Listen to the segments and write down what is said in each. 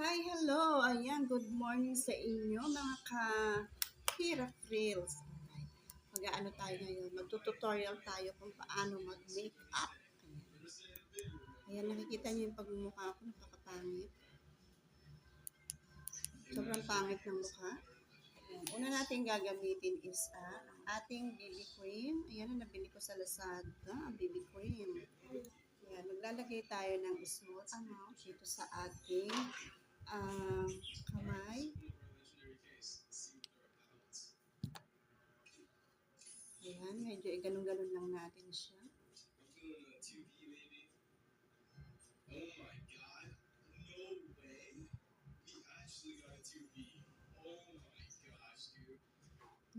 Hi, hello! Ayan, good morning sa inyo mga ka-Hira Frills. Mag-ano tayo ngayon? Magtututorial tayo kung paano mag-makeup. Ayan, nakikita niyo yung pagmumukha ko, nakakapangit. Sobrang pangit ng mukha. Ayan, una natin gagamitin is ah, ang ating BB cream. Ayan, nabili ko sa Lazada, ang BB cream. Ayan, maglalagay tayo ng small amount dito sa ating um, kamay. Ayan, medyo iganong-ganon lang natin siya.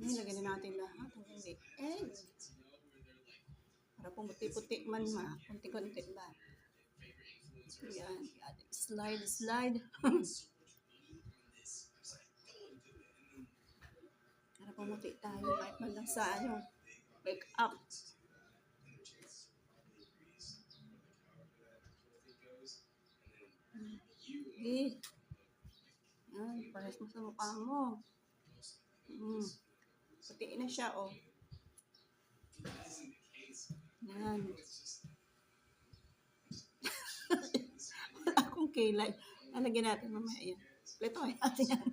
Ayan, lagyan na natin lahat. Hanggang may egg. Para pumuti-puti man ma. Kunti-kunti ba. Ayan, ayan. Slide, slide. Para pumuti tayo. Kahit man lang sa ano. Wake up. Eh. Yan, pares mo sa mukha mo. Mm. Puti na siya, oh. Yan. Kilay. Lalagyan natin mamaya yan. Plito ay natin yan.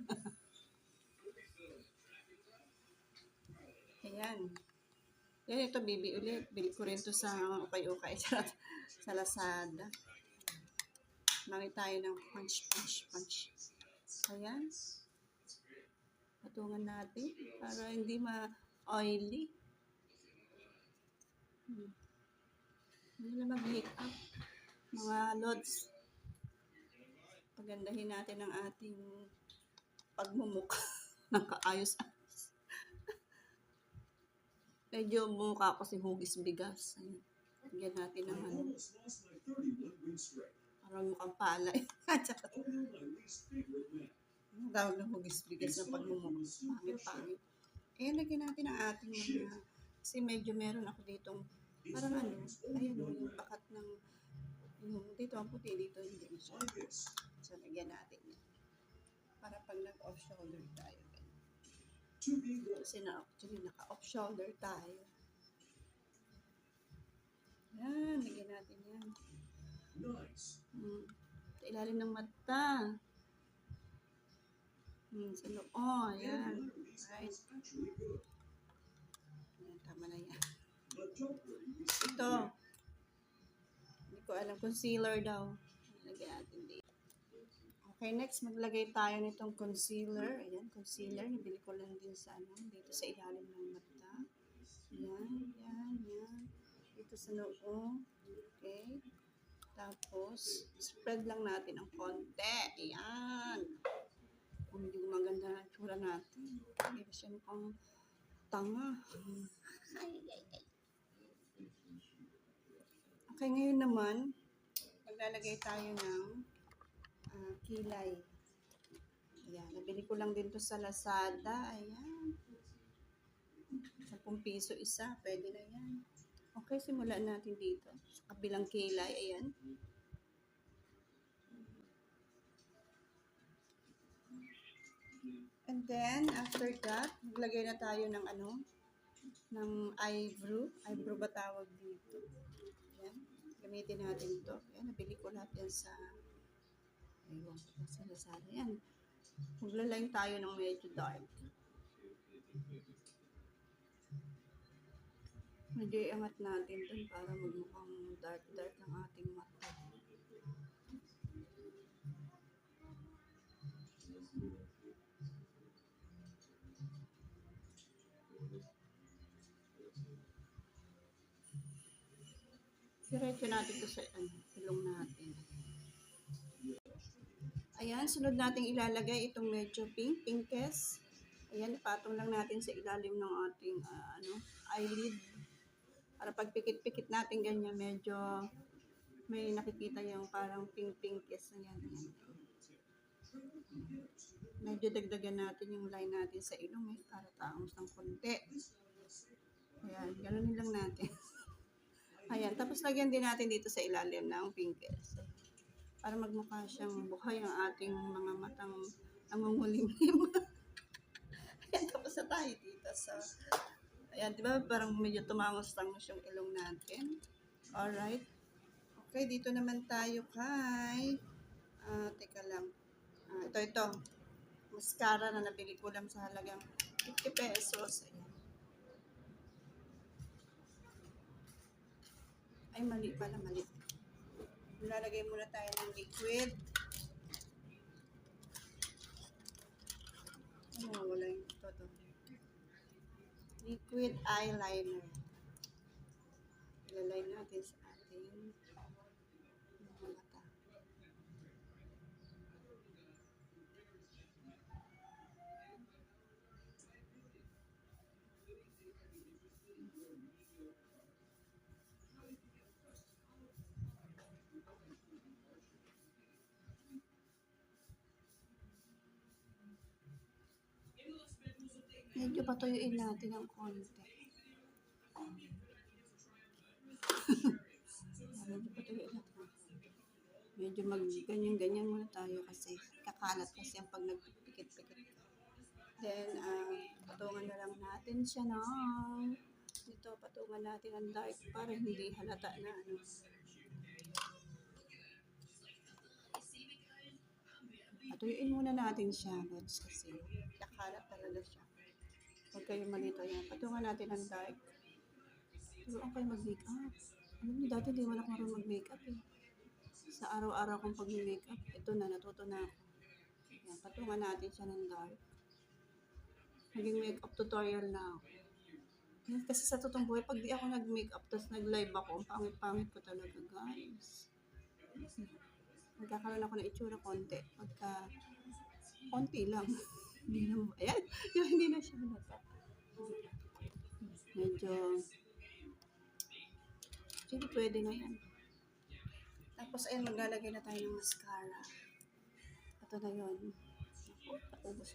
Ayan. Yan ito, bibi ulit. Bili ko rin to sa ukay-ukay. Sa Lazada. Mami tayo ng punch, punch, punch. Ayan. Patungan natin para hindi ma-oily. Hmm. Hindi na mag-make up. Mga lods. Pagandahin natin ang ating pagmumukha ng kaayos. Medyo mukha ko si Hugis Bigas. Ayan. Natin ng ano. Parang mukhang palay. Ang tawag ng Hugis Bigas ng pagmumukha. Pangit-pangit. Eh, lagyan natin ang ating mga kasi medyo meron ako ditong parang ano, ayun o, yung bakat ng yung dito ang puti dito hindi na siya. So, lagyan natin yan. Para pag nag-off shoulder tayo. Kasi na actually naka-off shoulder tayo. Yan, lagyan natin yan. Hmm. Sa ilalim ng mata. Hmm, sa loob. Oh, yan. Right. Ayan, tama na yan. Ito. Hindi ko alam. Concealer daw. Lagyan natin dito. Okay, next maglagay tayo nitong concealer. Ayan, concealer. Nabili ko lang din sa ano, dito sa ilalim ng mata. Ayan, yan, yan. Dito sa noo. Okay. Tapos, spread lang natin ang konti. Ayan. Kung hindi maganda ang tsura natin. Hindi ba siya mukhang tanga. Ay, ay, ay. Okay, ngayon naman, maglalagay tayo ng kilay. Ayan, nabili ko lang din to sa Lazada. Ayan. 10 piso isa, pwede na yan. Okay, simulan natin dito. Sa kabilang kilay, ayan. And then, after that, maglagay na tayo ng ano, ng eyebrow. Eyebrow ba tawag dito? Ayan. Gamitin natin to. Ayan, nabili ko yan sa, ayun, sa Lazada. Ayan. Maglaline tayo ng medyo dark. Medyo iangat natin dun para magmukhang dark-dark ng ating mata. Diretso natin to sa ano, ilong. Ayan, sunod nating ilalagay itong medyo pink, pinkes. Ayan, ipatong lang natin sa ilalim ng ating ah, ano, eyelid. Para pag pikit-pikit natin ganyan, medyo may nakikita yung parang pink-pinkes. Ayan, ayan. Medyo dagdagan natin yung line natin sa ilong eh, para taong ng konti. Ayan, ganunin lang natin. Ayan, tapos lagyan din natin dito sa ilalim ng pinkes. Para magmukha siyang buhay ang ating mga matang nangungulimlim. Ayan, tapos na tayo dito sa... Ayan, di ba parang medyo tumangos-tangos yung ilong natin. Alright. Okay, dito naman tayo kay... Ah, teka lang. Ah, ito, ito. Mascara na nabili ko lang sa halagang 50 pesos. Ayan. Ay, mali pala, mali. Lalagay muna tayo ng liquid. Ano, wala yung ito, to. Liquid eyeliner. Ilalay natin sa Medyo patuyuin natin ng konti. Medyo patuyuin natin ng konti. Medyo mag ganyan-ganyan muna tayo kasi kakalat kasi ang pag nagpikit-pikit. Then, ah, patungan na lang natin siya ng dito, patungan natin ang dark para hindi halata na ano. Patuyuin muna natin siya, Lods, kasi kakalat talaga siya. Huwag kayo malito yan. Patungan natin ang dark. Turuan kayo mag-makeup. Alam niyo, dati di wala ko marunong mag-makeup eh. Sa araw-araw kong pag-makeup, ito na, natuto na ako. Yan, patungan natin siya ng dark. Naging makeup tutorial na ako. Yan, kasi sa totoong buhay, pag di ako nag-makeup, tapos nag-live ako, ang pangit-pangit ko talaga, guys. Magkakaroon ako ng itsura konti. Pagka, konti lang. Hindi na, ayan, yung hindi na siya nata. Medyo, sige, pwede na yan. Tapos, ayan, maglalagay na tayo ng mascara. Ito na yun. Naubos.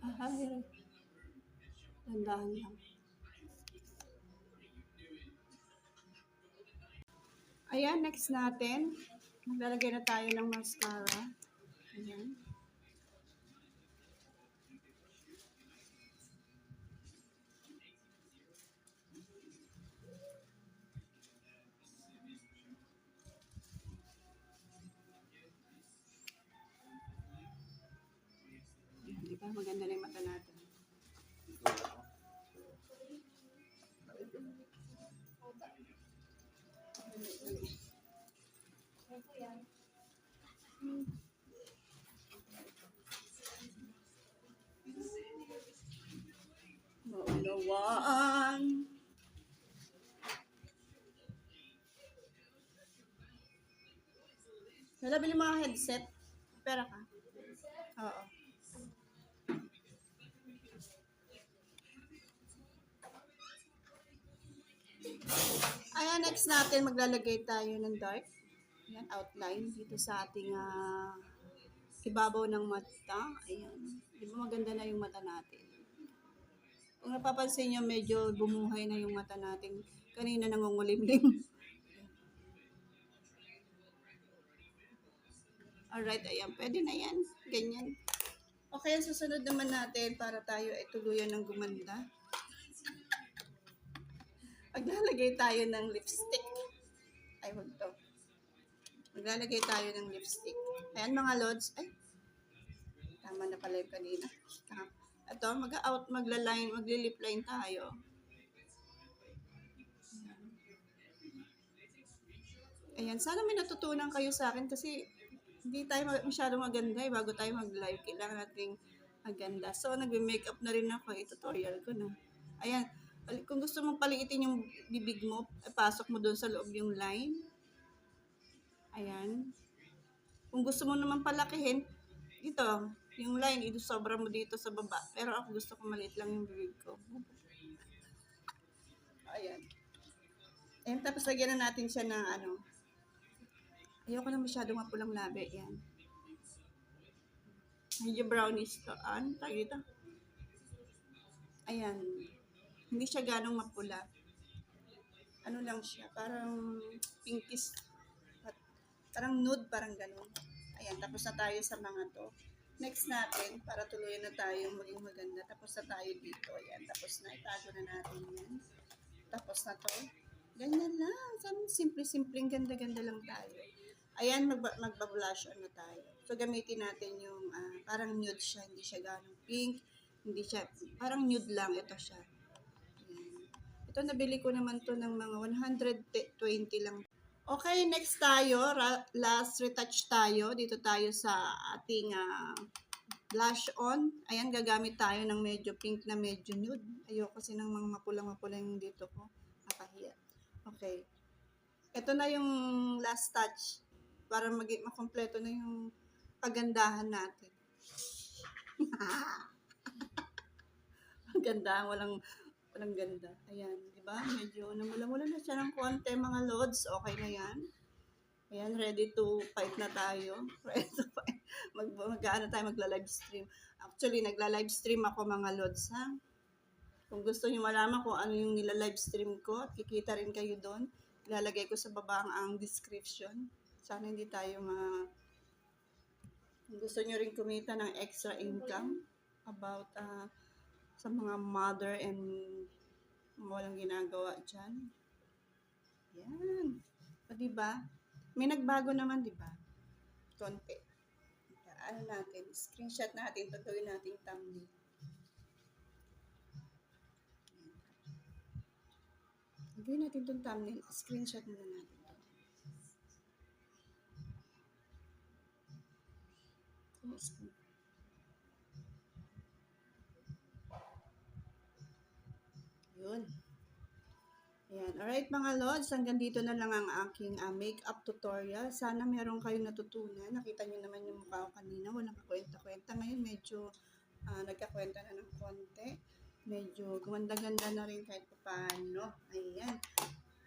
Ah, ay, Dandahan lang. Ayan, next natin. Maglalagay na tayo ng mascara. Ayan. Di ba? Maganda na yung mata natin. Maunawaan. Wala bili mga headset? Pera ka? Oo. Ayan, next natin maglalagay tayo ng dark. Ayan, outline dito sa ating ah, ibabaw ng mata. Ayan. Di ba maganda na yung mata natin? Kung napapansin nyo, medyo bumuhay na yung mata natin. Kanina nangungulimlim. Alright, ayan. Pwede na yan. Ganyan. Okay, ang susunod naman natin para tayo ay tuluyan ng gumanda. Maglalagay tayo ng lipstick. Ay, wag to. Maglalagay tayo ng lipstick. Ayan mga lods. Ay, tama na pala yung kanina. Tama. Ito, mag-out, magla-line, magli-lip line tayo. Ayan, sana may natutunan kayo sa akin kasi hindi tayo masyadong maganda eh. Bago tayo mag-live, kailangan nating maganda. So, nagbe-makeup na rin ako. I-tutorial ko na. Ayan, kung gusto mong paliitin yung bibig mo, eh, pasok mo doon sa loob yung line. Ayan. Kung gusto mo naman palakihin, ito, yung line, ito sobra mo dito sa baba. Pero ako gusto ko maliit lang yung bibig ko. Ayan. Ayan, tapos lagyan na natin siya ng ano. Ayoko na masyadong mapulang labi. Yan. Medyo brownish to. Ano tawag dito? Ayan. Hindi siya ganong mapula. ano lang siya, parang pinkish, parang nude, parang ganun. Ayan, tapos na tayo sa mga to. Next natin, para tuluyan na tayo maging maganda, tapos na tayo dito. Ayan, tapos na, itago na natin yan. Tapos na to. Ganyan lang. Sabi, simple-simpleng ganda-ganda lang tayo. Ayan, magba- magba-blush on na tayo. So, gamitin natin yung ah, parang nude siya. Hindi siya ganong pink. Hindi siya, parang nude lang. Ito siya. Ayan. Ito, nabili ko naman to ng mga 120 lang. Okay, next tayo. Last retouch tayo. Dito tayo sa ating ah, blush on. Ayan, gagamit tayo ng medyo pink na medyo nude. Ayoko kasi ng mga mapulang-mapulang yung dito ko. Nakahiya. Okay. Ito na yung last touch para maging makompleto na yung pagandahan natin. Pagandahan, walang walang ganda. Ayan, di ba? Medyo namula-mula na siya ng konti mga lods. Okay na yan. Ayan, ready to fight na tayo. Ready to fight. Mag, mag, ano tayo, magla-live stream. Actually, nagla-live stream ako mga lods, ha? Kung gusto niyo malaman kung ano yung nila-live stream ko, kikita rin kayo doon, ilalagay ko sa baba ang, description. Sana hindi tayo ma... Kung gusto niyo rin kumita ng extra income about ah, sa mga mother and walang ginagawa dyan. Yan. O, diba? May nagbago naman, diba? Konti. Ano natin, screenshot natin, gagawin natin thumbnail. Gagawin natin itong thumbnail, screenshot muna natin. Yes. Yun. Ayan. Alright mga lods, hanggang dito na lang ang aking ah, makeup tutorial. Sana meron kayong natutunan. Nakita nyo naman yung mukha ko kanina. Walang kakwenta-kwenta. Ngayon medyo ah, nagkakwenta na ng konti. Medyo gumanda-ganda na rin kahit paano. Ayan.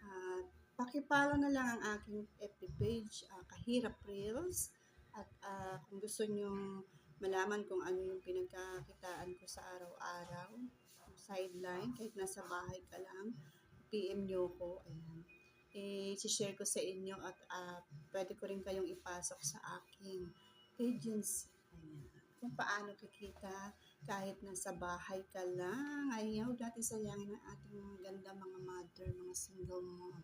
At pakipalo na lang ang aking FB page, ah, Kahirap Reels. At ah, kung gusto nyo malaman kung ano yung pinagkakitaan ko sa araw-araw, sideline, kahit nasa bahay ka lang, PM nyo ko. Ayan. Eh, share ko sa inyo at ah, pwede ko rin kayong ipasok sa aking agency. Ayan. Kung paano kikita kahit nasa bahay ka lang. Ayaw dati sayangin ang ating mga ganda mga mother, mga single mom.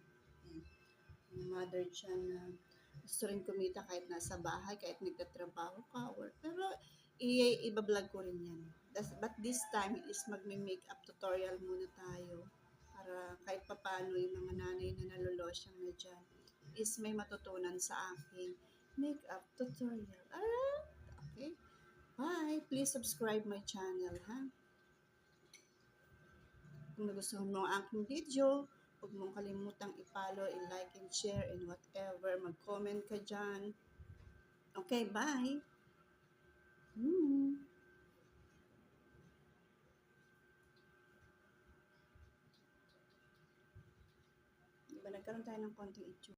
Ayan. Mother dyan na gusto rin kumita kahit nasa bahay, kahit nagtatrabaho ka. Or, pero i- ibablog ko rin yan. Das- But this time is magme-makeup tutorial muna tayo para kahit papano yung mga nanay na nalolosyang na dyan is may matutunan sa aking makeup tutorial. Alright? Okay. Bye. Please subscribe my channel, ha? Kung nagustuhan mo ang aking video, huwag mong kalimutang i-follow, i-like, and share, and whatever. Mag-comment ka dyan. Okay, bye. Hmm. Nagkaroon tayo ng konting itsura.